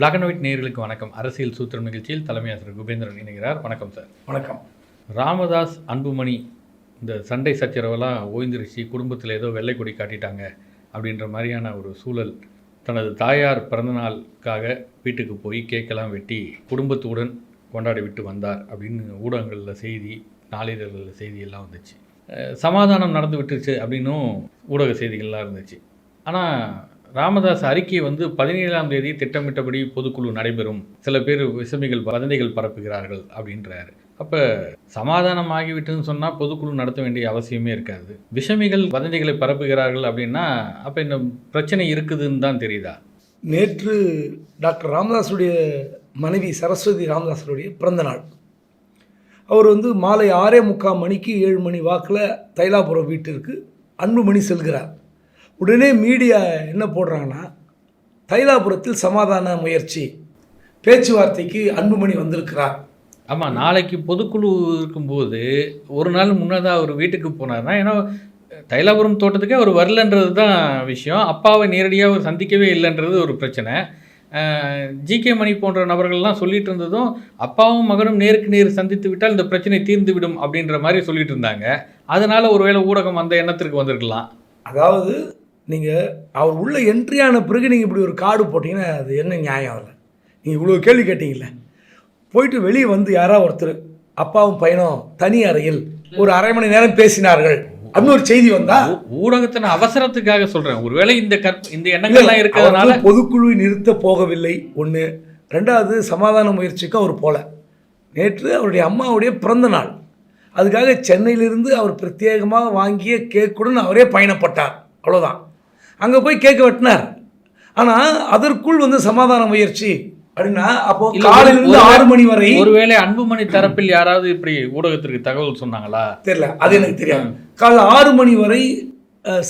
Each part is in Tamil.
பிளாக் அண்ட் ஒயிட் நேயர்களுக்கு வணக்கம். அரசியல் சூத்திரம் நிகழ்ச்சியில் தலைமை ஆசிரியர் குபேந்திரன் இணைகிறார். வணக்கம் சார் வணக்கம். ராமதாஸ் அன்புமணி இந்த சண்டை சச்சரவெல்லாம் ஓய்ந்துருச்சு. குடும்பத்தில் ஏதோ வெள்ளை கொடி காட்டிட்டாங்க அப்படின்ற மாதிரியான ஒரு சூழல் தனது தாயார் பிறந்தநாளுக்காக வீட்டுக்கு போய் கேக்கெல்லாம் வெட்டி குடும்பத்துடன் கொண்டாடி விட்டு வந்தார் அப்படின்னு ஊடகங்களில் செய்தி நாளிதழ்களில் செய்தி எல்லாம் வந்துச்சு. சமாதானம் நடந்து விட்டுருச்சு அப்படின்னும் ஊடக செய்திகள்லாம் இருந்துச்சு. ஆனால் ராமதாஸ் அறிக்கை வந்து பதினேழாம் தேதி திட்டமிட்டபடி பொதுக்குழு நடைபெறும். சில பேர் விஷமிகள் வதந்திகள் பரப்புகிறார்கள் அப்படின்றாரு. அப்போ சமாதானம் ஆகிவிட்டுன்னு சொன்னால் பொதுக்குழு நடத்த வேண்டிய அவசியமே இருக்காது. விஷமிகள் வதந்திகளை பரப்புகிறார்கள் அப்படின்னா அப்போ இந்த பிரச்சனை இருக்குதுன்னு தான் தெரியுதா? நேற்று டாக்டர் ராமதாஸுடைய மனைவி சரஸ்வதி ராமதாஸுடைய பிறந்த நாள். அவர் வந்து மாலை ஆறே முக்கால் மணிக்கு ஏழு மணி வாக்கில் தைலாபுரம் வீட்டிற்கு அன்புமணி செல்கிறார். உடனே மீடியா என்ன போடுறாங்கன்னா தைலாபுரத்தில் சமாதான முயற்சி. பேச்சுவார்த்தைக்கு அன்புமணி வந்திருக்கிறார். ஆமாம் நாளைக்கு பொதுக்குழு இருக்கும்போது ஒரு நாள் முன்னதாக அவர் வீட்டுக்கு போனார்னா ஏன்னா தைலாபுரம் தோட்டத்துக்கே அவர் வரலன்றது தான் விஷயம். அப்பாவை நேரடியாக அவர் சந்திக்கவே இல்லைன்றது ஒரு பிரச்சனை. ஜிகே மணி போன்ற நபர்கள்லாம் சொல்லிட்டு இருந்ததும் அப்பாவும் மகனும் நேருக்கு நேர் சந்தித்து விட்டால் இந்த பிரச்சனை தீர்ந்து விடும் அப்படின்ற மாதிரி சொல்லிட்டு இருந்தாங்க. அதனால ஒருவேளை ஊடகம் அந்த எண்ணத்திற்கு வந்திருக்கலாம். அதாவது நீங்கள் அவர் உள்ள என்ட்ரி ஆன பிறகு நீங்கள் இப்படி ஒரு கார்டு போட்டிங்கன்னா அது என்ன நியாயம் அதில்? நீங்கள் இவ்வளோ கேள்வி கேட்டீங்கல்ல. போயிட்டு வெளியே வந்து யாராவது ஒருத்தர் அப்பாவும் பையனும் தனி அறையில் ஒரு அரை மணி நேரம் பேசினார்கள். அப்படின்னு ஒரு செய்தி வந்தா ஊடகத்தின் அவசரத்துக்காக சொல்றேன். ஒருவேளை இந்த கற் இந்த எண்ணங்கள்லாம் இருக்கிறதுனால பொதுக்குழுவை நிறுத்த போகவில்லை. ஒன்று ரெண்டாவது சமாதான முயற்சிக்கு அவர் போல. நேற்று அவருடைய அம்மாவுடைய பிறந்த நாள். அதுக்காக சென்னையிலிருந்து அவர் பிரத்யேகமாக வாங்கிய கேக்குடன் அவரே பயணப்பட்டார். அவ்வளோதான் அங்கே போய் கேக்கு வெட்டினார். ஆனால் அதற்குள் வந்து சமாதான முயற்சி. அப்படின்னா அப்போ காலையிலிருந்து ஆறு மணி வரை ஒருவேளை அன்புமணி தரப்பில் யாராவது இப்படி ஊடகத்திற்கு தகவல் சொன்னாங்களா? தெரியல. அது எனக்கு தெரியாது. காலைல ஆறு மணி வரை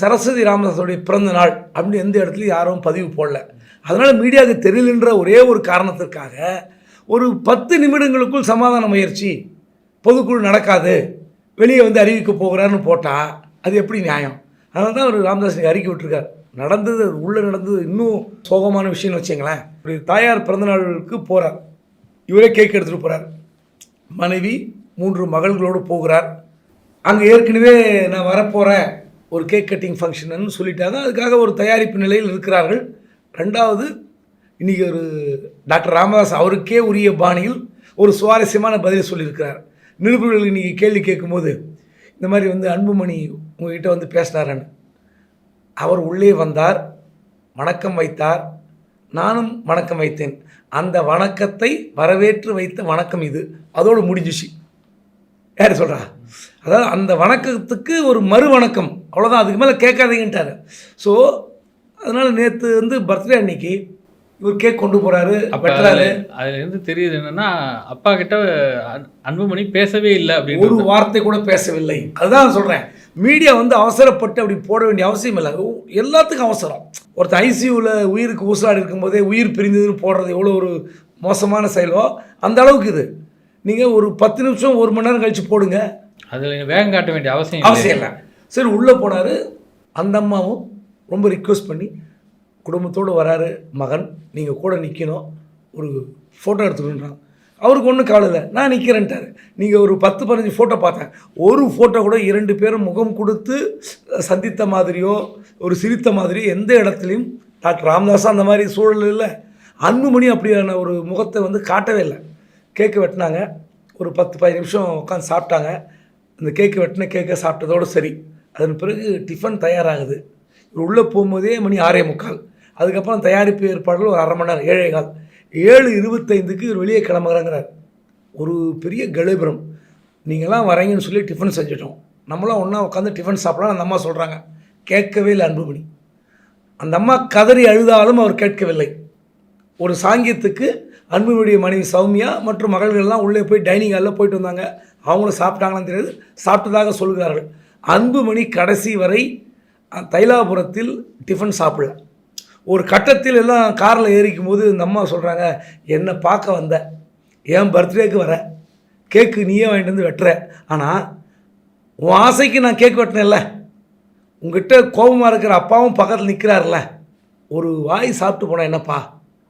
சரஸ்வதி ராமதாஸோடைய பிறந்த நாள் அப்படின்னு எந்த இடத்துலையும் யாரும் பதிவு போடல. அதனால் மீடியாவுக்கு தெரியலன்ற ஒரே ஒரு காரணத்திற்காக ஒரு பத்து நிமிடங்களுக்குள் சமாதான முயற்சி. பொதுக்குழு நடக்காது. வெளியே வந்து அறிவிக்க போகிறாருன்னு போட்டால் அது எப்படி நியாயம்? அதனால தான் அவர் ராமதாஸ் அறிக்கை விட்டுருக்கார். நடந்தது உள்ளே நடந்தது இன்னும் சோகமான விஷயம்னு வச்சுங்களேன் இப்படி தாயார் பிறந்தநாளுக்கு போகிறார் இவரே கேக் எடுத்துகிட்டு போகிறார் மனைவி மூன்று மகள்களோடு போகிறார். அங்கே ஏற்கனவே நான் வரப்போகிறேன் ஒரு கேக் கட்டிங் ஃபங்க்ஷன்னு சொல்லிட்டாங்க. அதுக்காக ஒரு தயாரிப்பு நிலையில் இருக்கிறார்கள். ரெண்டாவது இன்றைக்கி ஒரு டாக்டர் ராமதாஸ் அவருக்கே உரிய பாணியில் ஒரு சுவாரஸ்யமான பதிலை சொல்லியிருக்கிறார். நிருபர்கள் இன்றைக்கி கேள்வி கேட்கும்போது இந்த மாதிரி வந்து அன்புமணி உங்ககிட்ட வந்து பேசினாரன்னு. அவர் உள்ளே வந்தார் வணக்கம் வைத்தார். நானும் வணக்கம் வைத்தேன். அந்த வணக்கத்தை வரவேற்று வைத்த வணக்கம் இது. அதோடு முடிஞ்சிச்சு. யார் சொல்கிறா அதாவது அந்த வணக்கத்துக்கு ஒரு மறு வணக்கம். அவ்வளோதான் அதுக்கு மேலே கேட்காதீங்கன்ட்டார். ஸோ அதனால் நேற்று வந்து பர்த்டே அன்னைக்கு இவர் கேக் கொண்டு போகிறாரு அப்ப வெட்டுறாரு. அதுல- அதுல இருந்து தெரியுது என்னன்னா அப்பா கிட்ட அன்- அன்புமணி பேசவே இல்லை ஒரு அப்படின்னு வார்த்தை கூட பேசவில்லை. அதுதான் சொல்கிறேன் மீடியா வந்து அவசரப்பட்டு அப்படி போட வேண்டிய அவசியம் இல்லை. எல்லாத்துக்கும் அவசரம். ஒருத்தர் ஐசியூவில் உயிருக்கு ஊசலாடி இருக்கும்போதே உயிர் பிரிந்ததுன்னு போடுறது எவ்வளோ ஒரு மோசமான செயலோ? அந்த அளவுக்கு இது. நீங்கள் ஒரு பத்து நிமிஷம் ஒரு மணி நேரம் கழித்து போடுங்க. அதுல வேகம் காட்ட வேண்டிய அவசியம் அவசியம் இல்லை. சரி உள்ளே போனார். அந்த அம்மாவும் ரொம்ப ரிக்வெஸ்ட் பண்ணி குடும்பத்தோடு வராரு மகன். நீங்கள் கூட நிற்கணும் ஒரு ஃபோட்டோ எடுத்துக்கணுன்றாங்க அவருக்கு ஒன்றும் கவலை இல்லை. நான் நிற்கிறேன்ட்டார் நீங்கள் ஒரு பத்து பதினஞ்சு ஃபோட்டோ பார்த்தேன். ஒரு ஃபோட்டோ கூட இரண்டு பேரும் முகம் கொடுத்து சந்தித்த மாதிரியோ ஒரு சிரித்த மாதிரியோ எந்த இடத்துலையும் டாக்டர் ராமதாஸ் அந்த மாதிரி சூழல் இல்லை. அன்புமணி அப்படியான ஒரு முகத்தை வந்து காட்டவே இல்லை. கேக்கு வெட்டினாங்க. ஒரு பத்து பதினஞ்சு நிமிஷம் உட்காந்து சாப்பிட்டாங்க. அந்த கேக்கு வெட்டின கேக்கை சாப்பிட்டதோடு சரி. அதன் பிறகு டிஃபன் தயாராகுது. உள்ளே போகும்போதே மணி ஆறே முக்கால். அதுக்கப்புறம் தயாரிப்பு ஏற்பாடுகள் ஒரு அரை மணி நேரம் ஏழே கால். ஏழு இருபத்தைந்துக்கு இவர் வெளியே கிளம்புறாங்கிறார் ஒரு பெரிய கலிபுரம். நீங்களாம் வரீங்கன்னு சொல்லி டிஃபன் செஞ்சிட்டோம். நம்மளாம் ஒன்றா உட்காந்து டிஃபன் சாப்பிடலாம் அந்த அம்மா சொல்கிறாங்க கேட்கவே இல்லை அன்புமணி. அந்த அம்மா கதறி அழுதாலும் அவர் கேட்கவில்லை. ஒரு சாங்கியத்துக்கு அன்புமணியுடைய மனைவி சௌமியா மற்றும் மகள்கள்லாம் உள்ளே போய் டைனிங் ஹாலில் போயிட்டு வந்தாங்க. அவங்களும் சாப்பிட்டாங்களான்னு தெரியாது. சாப்பிட்டதாக சொல்கிறார்கள். அன்புமணி கடைசி வரை தைலாபுரத்தில் டிஃபன் சாப்பிடல. ஒரு கட்டத்தில் எல்லாம் காரில் ஏறிக்கும் போது இந்த அம்மா சொல்கிறாங்க என்னை பார்க்க வந்த. என் பர்த்டேக்கு வர. கேக்கு நீயே வாங்கிட்டு வந்து வெட்டுற. ஆனால் உன் ஆசைக்கு நான் கேக் வெட்டினேன்ல. உங்ககிட்ட கோபமாக இருக்கிற அப்பாவும் பக்கத்தில் நிற்கிறாருல்ல ஒரு வாய் சாப்பிட்டு போனால் என்னப்பா?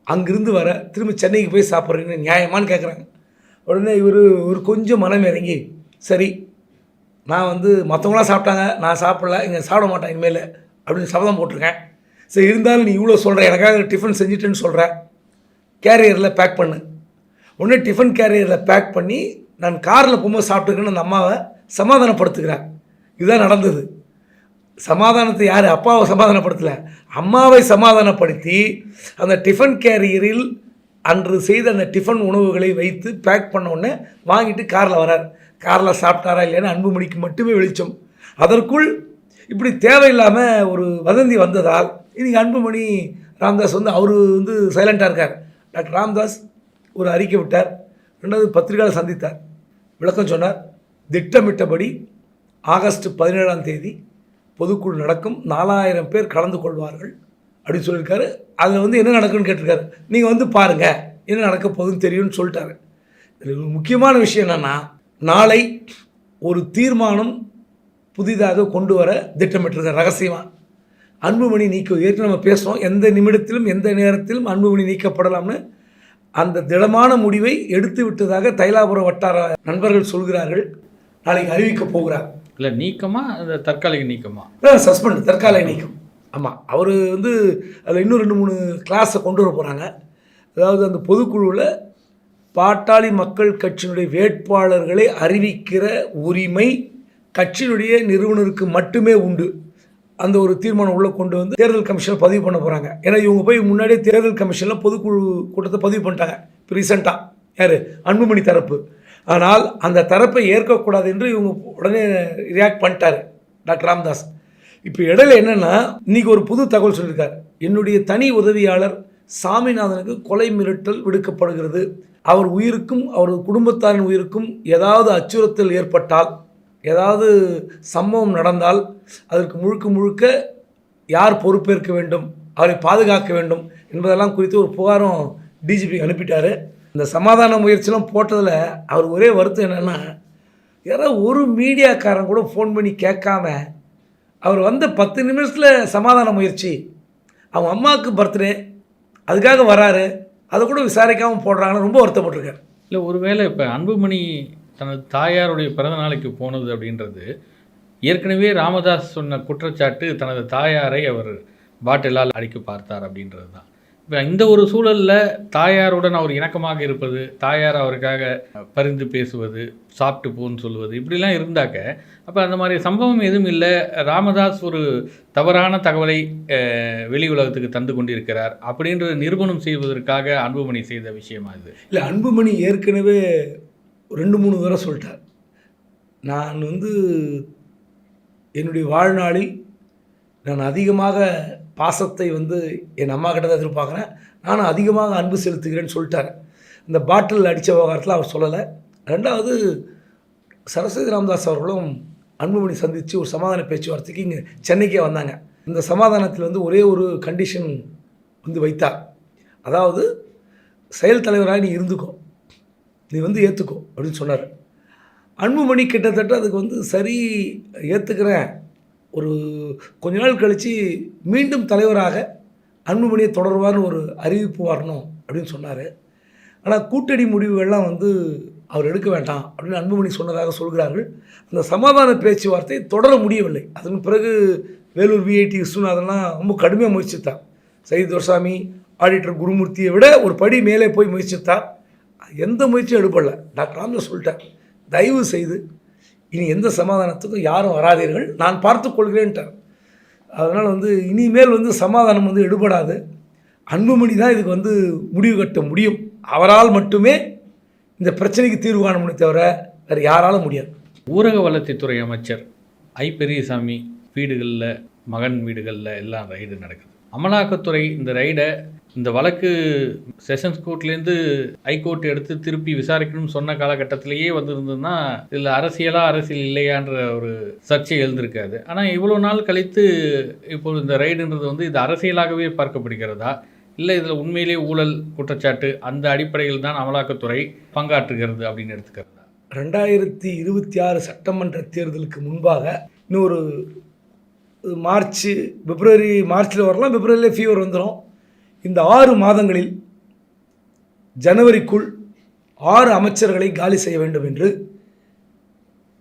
அங்கிருந்து வர. திரும்ப சென்னைக்கு போய் சாப்பிட்றீங்கன்னு நியாயமான்னு கேட்குறாங்க உடனே இவர் ஒரு கொஞ்சம் மனம் இறங்கி சரி நான் வந்து மற்றவங்களாம் சாப்பிட்டாங்க. நான் சாப்பிடல. இங்கே சாப்பிட மாட்டேன் இனிமேல். அப்படின்னு சபதம் போட்டிருக்கேன். சரி இருந்தாலும் நீ இவ்வளோ சொல்கிற எனக்காக டிஃபன் செஞ்சுட்டேன்னு சொல்கிற கேரியரில் பேக் பண்ணு. உடனே டிஃபன் கேரியரில் பேக் பண்ணி நான் காரில் போகும்போது சாப்பிட்டுருக்கேன்னு அந்த அம்மாவை சமாதானப்படுத்துகிறேன் இதுதான் நடந்தது. சமாதானத்தை யார்? அப்பாவை சமாதானப்படுத்தலை. அம்மாவை சமாதானப்படுத்தி அந்த டிஃபன் கேரியரில் அன்று செய்த அந்த டிஃபன் உணவுகளை வைத்து பேக் பண்ண உடனே வாங்கிட்டு காரில் வரார். காரில் சாப்பிட்டாரா இல்லைன்னு அன்புமணிக்கு மட்டுமே வெளிச்சம். அதற்குள் இப்படி தேவையில்லாமல் ஒரு வதந்தி வந்ததால் இன்றைக்கி அன்புமணி ராம்தாஸ் வந்து அவர் வந்து சைலண்ட்டாக இருக்கார். டாக்டர் ராம்தாஸ் ஒரு அறிக்கை விட்டார். ரெண்டாவது பத்திரிகையாளர் சந்தித்தார். விளக்கம் சொன்னார். திட்டமிட்டபடி ஆகஸ்ட் பதினேழாம் தேதி பொதுக்குழு நடக்கும். நாலாயிரம் பேர் கலந்து கொள்வார்கள் அப்படின்னு சொல்லியிருக்காரு. அதில் வந்து என்ன நடக்குன்னு கேட்டிருக்காரு. நீங்கள் வந்து பாருங்கள் என்ன நடக்க போகுதுன்னு தெரியும்னு சொல்லிட்டாரு. இதில் முக்கியமான விஷயம் என்னென்னா நாளை ஒரு தீர்மானம் புதிதாக கொண்டு வர திட்டமிட்டிருக்கார். ரகசியமாக அன்புமணி நீக்க ஏற்கனவே நம்ம பேசுகிறோம் எந்த நிமிடத்திலும் எந்த நேரத்திலும் அன்புமணி நீக்கப்படலாம்னு அந்த திடமான முடிவை எடுத்து விட்டதாக தைலாபுரம் வட்டார நண்பர்கள் சொல்கிறார்கள். நாளைக்கு அறிவிக்கப் போகிறார். இல்லை நீக்கமா? அந்த தற்காலிக நீக்கமா? சஸ்பெண்ட் தற்காலிக நீக்கம். ஆமாம் அவர் வந்து அதில் இன்னும் ரெண்டு மூணு கிளாஸை கொண்டு வர போகிறாங்க அதாவது அந்த பொதுக்குழுவில் பாட்டாளி மக்கள் கட்சியினுடைய வேட்பாளர்களை அறிவிக்கிற உரிமை கட்சியினுடைய நிறுவனருக்கு மட்டுமே உண்டு. அந்த ஒரு தீர்மானம் உள்ளே கொண்டு வந்து தேர்தல் கமிஷனில் பதிவு பண்ண போகிறாங்க ஏன்னா இவங்க போய் முன்னாடியே தேர்தல் கமிஷனில் பொதுக்குழு கூட்டத்தை பதிவு பண்ணிட்டாங்க. இப்போ ரீசெண்டாக யார்? அன்புமணி தரப்பு. ஆனால் அந்த தரப்பை ஏற்கக்கூடாது என்று இவங்க உடனே ரியாக்ட் பண்ணிட்டாரு. டாக்டர் ராம்தாஸ். இப்போ இடையில என்னென்னா இன்னைக்கு ஒரு புது தகவல் சொல்லியிருக்கார் என்னுடைய தனி உதவியாளர் சாமிநாதனுக்கு கொலை மிரட்டல் விடுக்கப்படுகிறது. அவர் உயிருக்கும் அவரது குடும்பத்தாரின் உயிருக்கும் ஏதாவது அச்சுறுத்தல் ஏற்பட்டால் ஏதாவது சம்பவம் நடந்தால் அதற்கு முழுக்க முழுக்க யார் பொறுப்பேற்க வேண்டும் அவரை பாதுகாக்க வேண்டும் என்பதெல்லாம் குறித்து ஒரு புகாரும் டிஜிபி அனுப்பிட்டார். இந்த சமாதான முயற்சிலாம் போட்டதில் அவர் ஒரே வருத்தம் என்னென்னா யாராவது ஒரு மீடியாக்காரன் கூட ஃபோன் பண்ணி கேட்காம அவர் வந்த பத்து நிமிஷத்தில் சமாதான முயற்சி. அவங்க அம்மாவுக்கு பர்த்டே அதுக்காக வராரு. அதை கூட விசாரிக்காமல் போடுறாங்கன்னு ரொம்ப வருத்தப்பட்டிருக்கார். இல்லை ஒருவேளை இப்போ அன்புமணி தனது தாயாருடைய பிறந்த நாளைக்கு போனது அப்படின்றது ஏற்கனவே ராமதாஸ் சொன்ன குற்றச்சாட்டு தனது தாயாரை அவர் பாட்டிலால் அடிக்க பார்த்தார் அப்படின்றது தான் இப்போ இந்த ஒரு சூழலில் தாயாருடன் அவர் இணக்கமாக இருப்பது தாயார் அவருக்காக பரிந்து பேசுவது சாப்பிட்டு போன்னு சொல்லுவது இப்படிலாம் இருந்தாக்க அப்போ அந்த மாதிரி சம்பவம் எதுவும் இல்லை. ராமதாஸ் ஒரு தவறான தகவலை வெளி உலகத்துக்கு தந்து கொண்டிருக்கிறார் அப்படின்ற நிரூபணம் செய்வதற்காக அன்புமணி செய்த விஷயமா இது? இல்லை அன்புமணி ஏற்கனவே ரெண்டு மூணு தடவை சொல்லிட்டார். நான் வந்து என்னுடைய வாழ்நாளில் நான் அதிகமாக பாசத்தை வந்து என் அம்மா கிட்ட தான் எதிர்பார்க்குறேன். நானும் அதிகமாக அன்பு செலுத்துகிறேன்னு சொல்லிட்டார். இந்த பாட்டில் அடித்த விவகாரத்தில் அவர் சொல்லலை. ரெண்டாவது சரஸ்வதி ராமதாஸ் அவர்களும் அன்புமணி சந்தித்து ஒரு சமாதான பேச்சுவார்த்தைக்கு இங்கே சென்னைக்கே வந்தாங்க. இந்த சமாதானத்தில் வந்து ஒரே ஒரு கண்டிஷன் வந்து வைத்தார். அதாவது செயல் தலைவராக நீ இருந்துக்கும் நீ வந்து ஏற்றுக்கோ அப்படின்னு சொன்னார். அன்புமணி கிட்டத்தட்ட அதுக்கு வந்து சரி ஏற்றுக்கிறேன் ஒரு கொஞ்ச நாள் கழித்து மீண்டும் தலைவராக அன்புமணியை தொடர்வார்னு ஒரு அறிவிப்பு வரணும் அப்படின்னு சொன்னார். ஆனால் கூட்டணி முடிவுகள்லாம் வந்து அவர் எடுக்க வேண்டாம் அப்படின்னு அன்புமணி சொன்னதாக சொல்கிறார்கள். அந்த சமாதான பேச்சுவார்த்தை தொடர முடியவில்லை. அதன் பிறகு வேலூர் விஐடி விஸ்வநாதன்லாம் ரொம்ப கடுமையாக முயற்சித்தான் சைது துரசாமி ஆடிட்டர் குருமூர்த்தியை விட ஒரு படி மேலே போய் முயற்சித்தார். எந்த முயற்சியும் எடுப்படல டாக்டர் ராமதாஸ் சொல்லிட்டார். தயவு செய்து இனி எந்த சமாதானத்துக்கும் யாரும் வராதீர்கள். நான் பார்த்துக் கொள்கிறேன்ட்டார். அதனால் வந்து இனிமேல் வந்து சமாதானம் வந்து எடுபடாது. அன்புமணி தான் இதுக்கு வந்து முடிவு கட்ட முடியும். அவரால் மட்டுமே இந்த பிரச்சனைக்கு தீர்வு காண முடியும் தவிர வேறு யாராலும் முடியாது. ஊரக வளர்ச்சித்துறை அமைச்சர் ஐ. பெரியசாமி வீடுகளில் மகன் வீடுகளில் எல்லாம் ரைடு நடக்குது. அமலாக்கத்துறை இந்த ரைடை இந்த வழக்கு செஷன்ஸ் கோர்ட்லேருந்து ஹைகோர்ட் எடுத்து திருப்பி விசாரிக்கணும்னு சொன்ன காலகட்டத்திலேயே வந்திருந்ததுன்னா இதில் அரசியலாக அரசியல் இல்லையான்ற ஒரு சர்ச்சை எழுந்திருக்காது. ஆனால் இவ்வளோ நாள் கழித்து இப்போது இந்த ரைடுன்றது வந்து இது அரசியலாகவே பார்க்கப்படுகிறதா? இல்லை இதில் உண்மையிலேயே ஊழல் குற்றச்சாட்டு அந்த அடிப்படையில் தான் அமலாக்கத்துறை பங்காற்றுகிறது அப்படின்னு எடுத்துக்கிறதா? ரெண்டாயிரத்தி இருபத்தி ஆறு சட்டமன்ற தேர்தலுக்கு முன்பாக இன்னொரு மார்ச் பிப்ரவரி மார்ச்சில் வரலாம் பிப்ரவரியில் ஃபீவர் வந்துடும் இந்த ஆறு மாதங்களில் ஜனவரிக்குள் ஆறு அமைச்சர்களை காலி செய்ய வேண்டும் என்று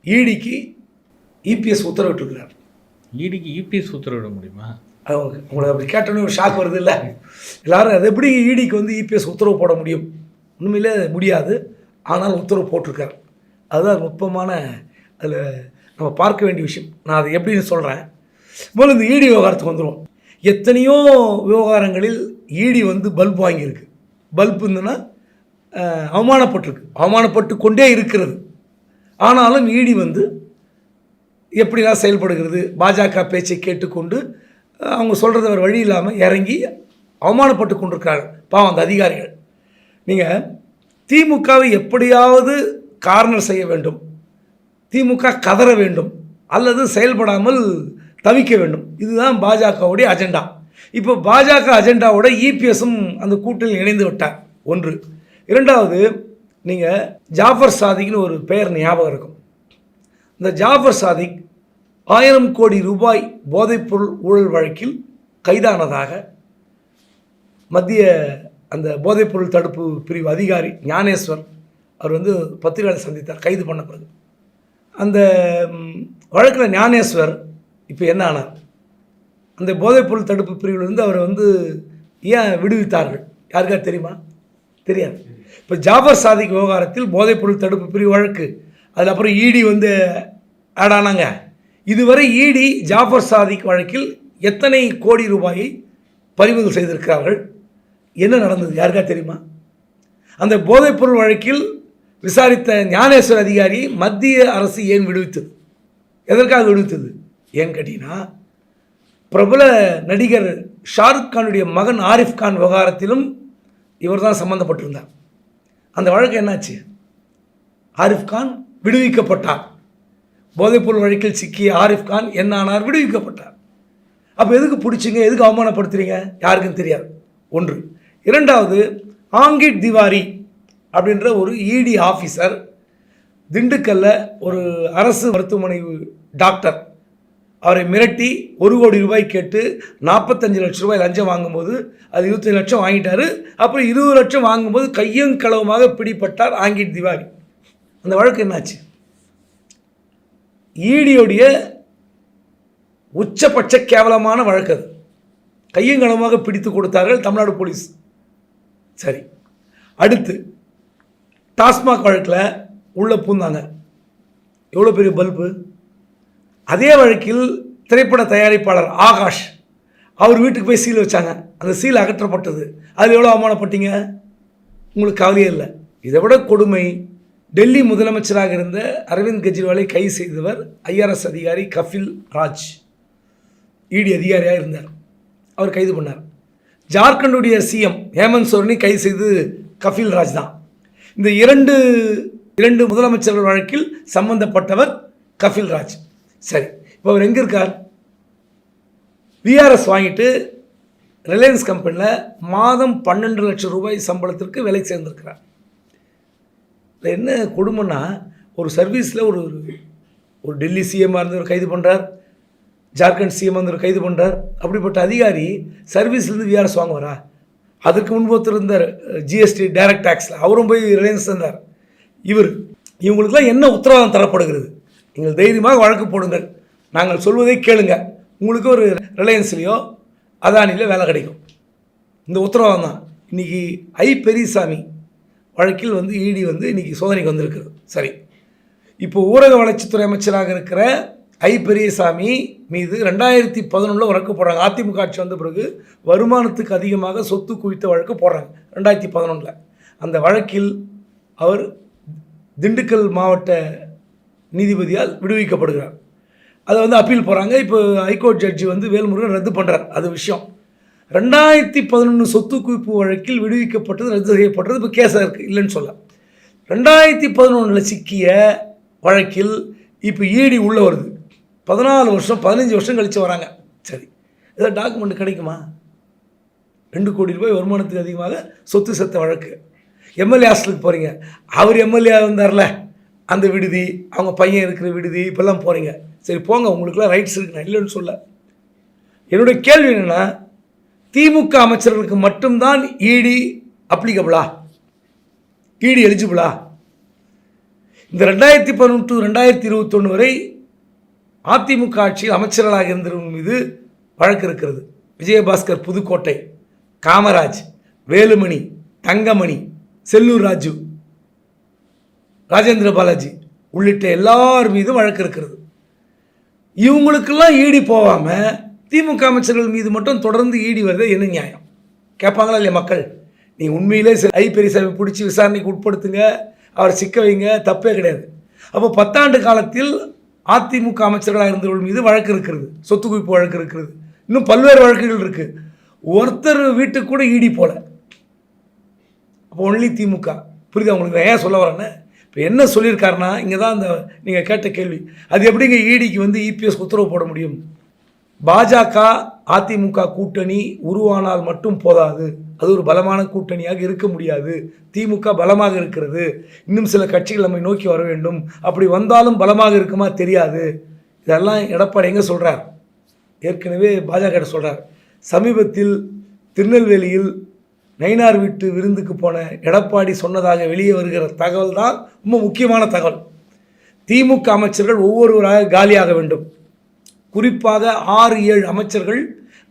இடிக்கு இபிஎஸ் உத்தரவிட்டிருக்கிறார். ஈடிக்கு யூபிஎஸ் உத்தரவிட முடியுமா? அவங்க உங்களுக்கு அப்படி கேட்டோன்னே ஒரு ஷாக் வருது இல்லை? எல்லாரும் அது எப்படி இடிக்கு வந்து இபிஎஸ் உத்தரவு போட முடியும்? உண்மையிலே முடியாது. ஆனால் உத்தரவு போட்டிருக்கார். அதுதான் நுட்பமான அதில் நம்ம பார்க்க வேண்டிய விஷயம். நான் அதை எப்படின்னு சொல்கிறேன் முதல்ல இந்த இடி விவகாரத்துக்கு வந்துடும் எத்தனையோ விவகாரங்களில் ஈடி வந்து பல்ப் வாங்கியிருக்கு. பல்ப் இருந்துன்னா அவமானப்பட்டிருக்கு. அவமானப்பட்டு கொண்டே இருக்கிறது. ஆனாலும் ஈடி வந்து எப்படிலாம் செயல்படுகிறது பாஜக பேச்சை கேட்டுக்கொண்டு அவங்க சொல்கிறத ஒரு வழி இல்லாமல் இறங்கி அவமானப்பட்டு கொண்டிருக்காங்க பாவம் அந்த அதிகாரிகள். நீங்கள் திமுகவை எப்படியாவது கார்னர் செய்ய வேண்டும். திமுக கதற வேண்டும். அல்லது செயல்படாமல் தவிக்க வேண்டும். இதுதான் பாஜகவுடைய அஜெண்டா. இப்போ பாஜக அஜெண்டாவோட இபிஎஸும் அந்த கூட்டணியில் இணைந்து விட்டார். ஒன்று. இரண்டாவது நீங்கள் ஜாஃபர் சாதிக்னு ஒரு பெயர் ஞாபகம் இருக்கும். இந்த ஜாஃபர் சாதிக் ஆயிரம் கோடி ரூபாய் போதைப்பொருள் ஊழல் வழக்கில் கைதானதாக மத்திய அந்த போதைப்பொருள் தடுப்பு பிரிவு அதிகாரி ஞானேஸ்வர் அவர் வந்து பத்திரிகையாளர் சந்தித்தார் கைது பண்ண பிறகு. அந்த வழக்கில் ஞானேஸ்வர் இப்போ என்ன ஆனார் அந்த போதைப்பொருள் தடுப்பு பிரிவிலிருந்து அவரை வந்து ஏன் விடுவித்தார்கள்? யாருக்கா தெரியுமா? தெரியாது. இப்போ ஜாஃபர் சாதிக் விவகாரத்தில் போதைப்பொருள் தடுப்பு பிரிவு வழக்கு அதில் அப்புறம் இடி வந்து ஆட் ஆனாங்க. இதுவரை இடி ஜாஃபர் சாதிக் வழக்கில் எத்தனை கோடி ரூபாயை பறிமுதல் செய்திருக்கிறார்கள்? என்ன நடந்தது? யாருக்கா தெரியுமா? அந்த போதைப்பொருள் வழக்கில் விசாரித்த ஞானேஸ்வர் அதிகாரி மத்திய அரசு ஏன் விடுவித்தது? எதற்காக விடுவித்தது? ஏன்னு கேட்டீங்கன்னா பிரபல நடிகர் ஷாருக் கானுடைய மகன் ஆரிஃப் கான் விவகாரத்திலும் இவர் தான் சம்மந்தப்பட்டிருந்தார் அந்த வழக்கு என்னாச்சு? ஆரிஃப் கான் விடுவிக்கப்பட்டார். போதைப்பொருள் வழக்கில் சிக்கிய ஆரிஃப் கான் என்ன ஆனார்? விடுவிக்கப்பட்டார். அப்போ எதுக்கு பிடிச்சிங்க? எதுக்கு அவமானப்படுத்துறீங்க? யாருக்கும் தெரியாது. ஒன்று. இரண்டாவது ஆங்கிட் திவாரி அப்படின்ற ஒரு இடி ஆஃபீஸர் திண்டுக்கல்ல ஒரு அரசு மருத்துவமனை டாக்டர் அவரை மிரட்டி ஒரு கோடி ரூபாய் கேட்டு நாற்பத்தஞ்சு லட்ச ரூபாய் லஞ்சம் வாங்கும்போது அது இருபத்தஞ்சு லட்சம் வாங்கிட்டார். அப்புறம் இருபது லட்சம் வாங்கும்போது கையும் களவுமாக பிடிப்பட்டார் ஆங்கிட் திவாரி. அந்த வழக்கு என்னாச்சு? ஈடியோடைய உச்சபட்ச கேவலமான வழக்கு அது. கையும் களவுமாக பிடித்து கொடுத்தார்கள் தமிழ்நாடு போலீஸ். சரி. அடுத்து டாஸ்மாக் வழக்கில் உள்ளே பூந்தாங்க. எவ்வளோ பெரிய பல்பு? அதே வழக்கில் திரைப்பட தயாரிப்பாளர் ஆகாஷ் அவர் வீட்டுக்கு போய் சீல் வச்சாங்க. அந்த சீல் அகற்றப்பட்டது. அதில் எவ்வளோ அவமானப்பட்டீங்க? உங்களுக்கு கவலையே இல்லை. இதை விட கொடுமை டெல்லி முதலமைச்சராக இருந்த அரவிந்த் கெஜ்ரிவாலை கைது செய்தவர் ஐஆர்எஸ் அதிகாரி கபில் ராஜ். இடி அதிகாரியாக இருந்தார். அவர் கைது பண்ணார். ஜார்க்கண்டுடைய சிஎம் ஹேமந்த் சோரனை கைது செய்தது கஃபில் ராஜ் தான். இந்த இரண்டு இரண்டு முதலமைச்சர்கள் வழக்கில் சம்பந்தப்பட்டவர் கஃபில் ராஜ். சரி இப்போ அவர் எங்கே இருக்கார்? விஆர்எஸ் வாங்கிட்டு ரிலையன்ஸ் கம்பெனியில் மாதம் பன்னெண்டு லட்சம் ரூபாய் சம்பளத்திற்கு விலைக்கு சேர்ந்துருக்கிறார். இதில் என்ன கொடுமைன்னா ஒரு சர்வீஸில் ஒரு ஒரு டெல்லி சிஎம்மாக இருந்தவர் கைது பண்ணுறார் ஜார்க்கண்ட் சிஎம் இருந்தவர் கைது பண்ணுறார் அப்படிப்பட்ட அதிகாரி சர்வீஸ்லேருந்து விஆர்எஸ் வாங்குவாரா? அதுக்கு முன்பு ஒருத்தர் இருந்தார் ஜிஎஸ்டி டைரக்ட் டேக்ஸில் அவரும் போய் ரிலையன்ஸ் இருந்தார். இவர் இவங்களுக்குலாம் என்ன உத்தரவாதம் தரப்படுகிறது? நீங்கள் தைரியமாக வழக்கு போடுங்கள். நாங்கள் சொல்வதை கேளுங்க. உங்களுக்கு ஒரு ரிலையன்ஸ்லேயோ அதானிலையோ வேலை கிடைக்கும். இந்த உத்தரவாதம் தான். இன்றைக்கி ஐ பெரியசாமி வழக்கில் வந்து இடி வந்து இன்றைக்கி சோதனைக்கு வந்திருக்குது சரி. இப்போ ஊரக வளர்ச்சித்துறை அமைச்சராக இருக்கிற ஐ பெரியசாமி மீது ரெண்டாயிரத்தி பதினொன்றில் வழக்கு போடுறாங்க. அதிமுக ஆட்சி வந்த பிறகு வருமானத்துக்கு அதிகமாக சொத்து குவித்த வழக்கு போடுறாங்க. ரெண்டாயிரத்தி பதினொன்றில் அந்த வழக்கில் அவர் திண்டுக்கல் மாவட்ட நீதிபதியால் விடுவிக்கப்படுகிறார். அதை வந்து அப்பீல் போகிறாங்க இப்போ ஹைகோர்ட் ஜட்ஜி வந்து வேல்முருகன் ரத்து பண்ணுறார் அது விஷயம். ரெண்டாயிரத்தி பதினொன்று சொத்து குவிப்பு வழக்கில் விடுவிக்கப்பட்டது ரத்து செய்யப்பட்டது இப்போ கேஸாக இருக்குது இல்லைன்னு சொல்ல ரெண்டாயிரத்தி பதினொன்றில் சிக்கிய வழக்கில் இப்போ ஈடி உள்ளே வருது. பதினாலு வருஷம் பதினஞ்சு வருஷம் கழித்து வராங்க. சரி. ஏதாவது டாக்குமெண்ட் கிடைக்குமா? ரெண்டு கோடி ரூபாய் வருமானத்துக்கு அதிகமாக சொத்து செத்த வழக்கு. எம்எல்ஏ ஹாஸ்டலுக்கு போகிறீங்க அவர் எம்எல்ஏ இருந்தார்ல அந்த விடுதி அவங்க பையன் இருக்கிற விடுதி இப்போல்லாம் போகிறீங்க சரி போங்க உங்களுக்குலாம் ரைட்ஸ் இருக்கு நான் இல்லைன்னு சொல்ல. என்னுடைய கேள்வி என்னென்னா திமுக அமைச்சர்களுக்கு மட்டும்தான் இடி அப்ளிகபிளா இடி எலிஜிபிளா இந்த ரெண்டாயிரத்தி பதினெட்டு ரெண்டாயிரத்தி இருபத்தொன்று வரை அதிமுக ஆட்சியில் அமைச்சர்களாக இருந்தவர்கள் மீது வழக்கு இருக்கிறது. விஜயபாஸ்கர் புதுக்கோட்டை காமராஜ் வேலுமணி தங்கமணி செல்லூர் ராஜு. ராஜேந்திர பாலாஜி உள்ளிட்ட எல்லார் மீதும் வழக்கு இருக்கிறது. இவங்களுக்கெல்லாம் ஈடி போகாமல் திமுக அமைச்சர்கள் மீது மட்டும் தொடர்ந்து ஈடி வருது என்ன நியாயம்? கேட்பாங்களா இல்லையா மக்கள்? நீ உண்மையிலே ஐ பெரியசாமி பிடிச்சி விசாரணைக்கு உட்படுத்துங்க அவர் சிக்க வைங்க தப்பே கிடையாது. அப்போ பத்தாண்டு காலத்தில் அதிமுக அமைச்சர்களாக இருந்தவர்கள் மீது வழக்கு இருக்கிறது சொத்து குவிப்பு வழக்கு இருக்கிறது. இன்னும் பல்வேறு வழக்குகள் இருக்குது ஒருத்தர் வீட்டுக்கு கூட ஈடி போல. அப்போ ஒன்லி திமுக. புரியுது உங்களுக்கு நான் ஏன் சொல்ல வரேன்னு? இப்போ என்ன சொல்லியிருக்காருன்னா இங்கே தான் அந்த நீங்கள் கேட்ட கேள்வி. அது எப்படிங்க ஈடிக்கு வந்து இபிஎஸ் உத்தரவு போட முடியும்? பாஜக அதிமுக கூட்டணி உருவானால் மட்டும் போதாது. அது ஒரு பலமான கூட்டணியாக இருக்க முடியாது. திமுக பலமாக இருக்கிறது. இன்னும் சில கட்சிகள் நம்மை நோக்கி வர வேண்டும். அப்படி வந்தாலும் பலமாக இருக்குமா தெரியாது. இதெல்லாம் எடப்பாடி எங்கே சொல்கிறார் ஏற்கனவே பாஜக சொல்கிறார் சமீபத்தில் திருநெல்வேலியில் நயினார் வீட்டு விருந்துக்கு போன எடப்பாடி சொன்னதாக வெளியே வருகிற தகவல் தான் ரொம்ப முக்கியமான தகவல். திமுக அமைச்சர்கள் ஒவ்வொருவராக காலியாக வேண்டும். குறிப்பாக ஆறு ஏழு அமைச்சர்கள்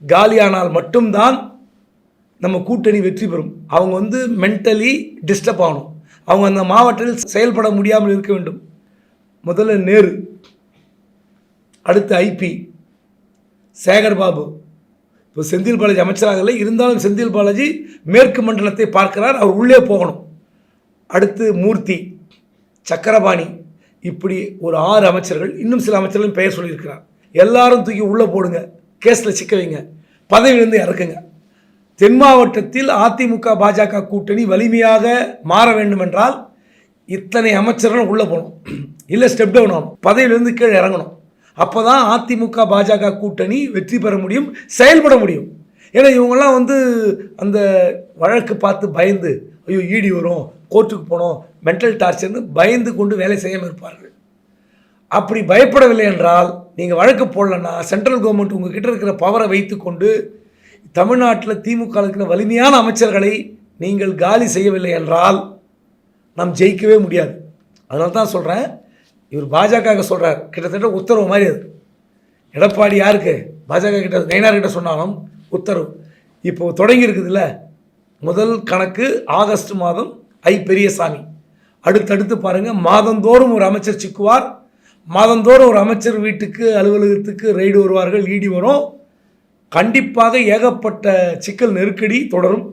காலியானால் மட்டும்தான் நம்ம கூட்டணி வெற்றி பெறும். அவங்க வந்து மென்டலி டிஸ்டர்ப் ஆகணும். அவங்க அந்த மாவட்டத்தில் செயல்பட முடியாமல் இருக்க வேண்டும். முதல்ல நேரு அடுத்து ஐபி சேகர் பாபு இப்போ செந்தில் பாலாஜி அமைச்சராக இல்லை இருந்தாலும் செந்தில் பாலாஜி மேற்கு மண்டலத்தை பார்க்கிறார் அவர் உள்ளே போகணும். அடுத்து மூர்த்தி சக்கரபாணி இப்படி ஒரு ஆறு அமைச்சர்கள் இன்னும் சில அமைச்சர்களும் பெயர் சொல்லியிருக்கிறார். எல்லாரும் தூக்கி உள்ளே போடுங்க கேஸில் சிக்க வைங்க பதவியிலிருந்து இறக்குங்க. தென் மாவட்டத்தில் அதிமுக பாஜக கூட்டணி வலிமையாக மாற வேண்டும் என்றால் இத்தனை அமைச்சர்கள் உள்ளே போகணும். இல்லை ஸ்டெப் டவுன் ஆகணும். பதவியிலிருந்து கீழே இறங்கணும். அப்போ தான் அதிமுக பாஜக கூட்டணி வெற்றி பெற முடியும் செயல்பட முடியும். ஏன்னா இவங்கெல்லாம் வந்து அந்த வழக்கு பார்த்து பயந்து ஐயோ ஈடி வரும் கோர்ட்டுக்கு போனோம் மென்டல் டார்ச்சர்னு பயந்து கொண்டு வேலை செய்யாமல் இருப்பார்கள். அப்படி பயப்படவில்லை என்றால் நீங்கள் வழக்கு போடலன்னா சென்ட்ரல் கவர்மெண்ட் உங்ககிட்ட இருக்கிற பவரை வைத்துக்கொண்டு தமிழ்நாட்டில் திமுக இருக்கிற வலிமையான அமைச்சர்களை நீங்கள் காலி செய்யவில்லை என்றால் நாம் ஜெயிக்கவே முடியாது. அதனால தான் சொல்கிறேன் இவர் பாஜக சொல்கிறார் கிட்டத்தட்ட உத்தரவு மாதிரி அது. எடப்பாடி யாருக்கு? பாஜக கிட்ட நயினார் கிட்ட சொன்னாலும் உத்தரவு. இப்போ தொடங்கி இருக்குதுல்ல முதல் கணக்கு ஆகஸ்ட் மாதம் ஐ பெரியசாமி. அடுத்தடுத்து பாருங்கள் மாதந்தோறும் ஒரு அமைச்சர் சிக்குவார். மாதந்தோறும் ஒரு அமைச்சர் வீட்டுக்கு அலுவலகத்துக்கு ரெய்டு வருவார்கள் ஈடி வரும். கண்டிப்பாக ஏகப்பட்ட சிக்கல் நெருக்கடி தொடரும்.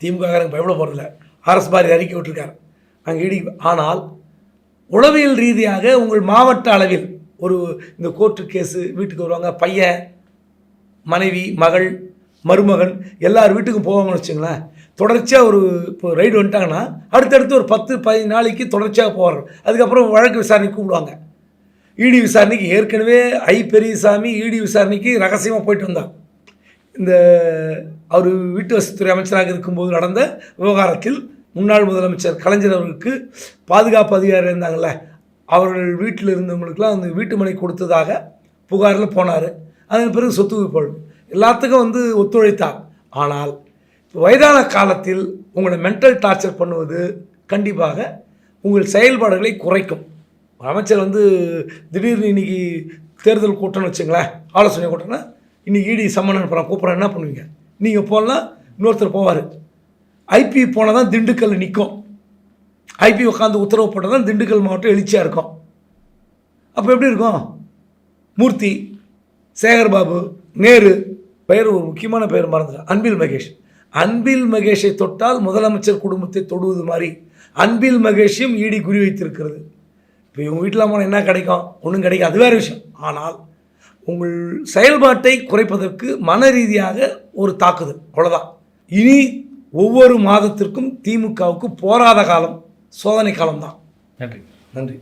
திமுககாரங்க பயப்பட போகிறதில்ல ஆர்எஸ் பாரதி அறிக்கை விட்டுருக்கார். நாங்கள் ஈடி ஆனால் உளவியல் ரீதியாக உங்கள் மாவட்ட அளவில் ஒரு இந்த கோர்ட்டு கேஸு வீட்டுக்கு வருவாங்க. பையன் மனைவி மகள் மருமகன் எல்லார் வீட்டுக்கும் போவாங்கன்னு வச்சுங்களேன் தொடர்ச்சியாக ஒரு இப்போ ரைடு வந்துட்டாங்கன்னா அடுத்தடுத்து ஒரு பத்து பதினஞ்சு நாளைக்கு தொடர்ச்சியாக போவாங்க அதுக்கப்புறம் வழக்கு விசாரணைக்கு கூப்பிடுவாங்க. இடி விசாரணைக்கு ஏற்கனவே ஐ பெரியசாமி இடி விசாரணைக்கு ரகசியமாக போயிட்டு வந்தார். இந்த அவர் வீட்டு வசதித்துறை அமைச்சராக இருக்கும்போது நடந்த விவகாரத்தில் முன்னாள் முதலமைச்சர் கலைஞர் அவர்களுக்கு பாதுகாப்பு அதிகாரி இருந்தாங்கல்ல அவர்கள் வீட்டில் இருந்தவங்களுக்குலாம் அந்த வீட்டு மனை கொடுத்ததாக புகாரில் போனார். அதன் பிறகு சொத்து குவிப்பு எல்லாத்துக்கும் வந்து ஒத்துழைத்தார் ஆனால் வயதான காலத்தில் உங்களை மென்டல் டார்ச்சர் பண்ணுவது கண்டிப்பாக உங்கள் செயல்பாடுகளை குறைக்கும். அமைச்சர் வந்து திடீர்னு இன்னைக்கு தேர்தல் கூட்டம்னு வச்சுங்களேன் ஆலோசனை கூட்டம்னா இன்னைக்கு இடி சம்மன் அனுப்புகிறான் கூப்பிட்றேன் என்ன பண்ணுவீங்க? நீங்கள் போனால் இன்னொருத்தர் போவார். ஐபி போனால் தான் திண்டுக்கல் நிற்கும் ஐபி உட்காந்து உத்தரவு போட்டால் தான் திண்டுக்கல் மாவட்டம் எழுச்சியாக இருக்கும். அப்போ எப்படி இருக்கும்? மூர்த்தி சேகர்பாபு நேரு பெயர் ஒரு முக்கியமான பெயர் மறந்துட்டேன். அன்பில் மகேஷ். அன்பில் மகேஷை தொட்டால் முதலமைச்சர் குடும்பத்தை தொடுவது மாதிரி அன்பில் மகேஷையும் ஈடி குறி வைத்திருக்கிறது. இப்போ இவங்க வீட்டில் போனால் என்ன கிடைக்கும்? ஒன்றும் கிடைக்கும் அது வேறு விஷயம். ஆனால் உங்கள் செயல்பாட்டை குறைப்பதற்கு மன ரீதியாக ஒரு தாக்குதல். அவ்வளோதான் இனி ஒவ்வொரு மாதத்திற்கும் திமுகவுக்கு போராத காலம் சோதனை காலம்தான். நன்றி. நன்றி.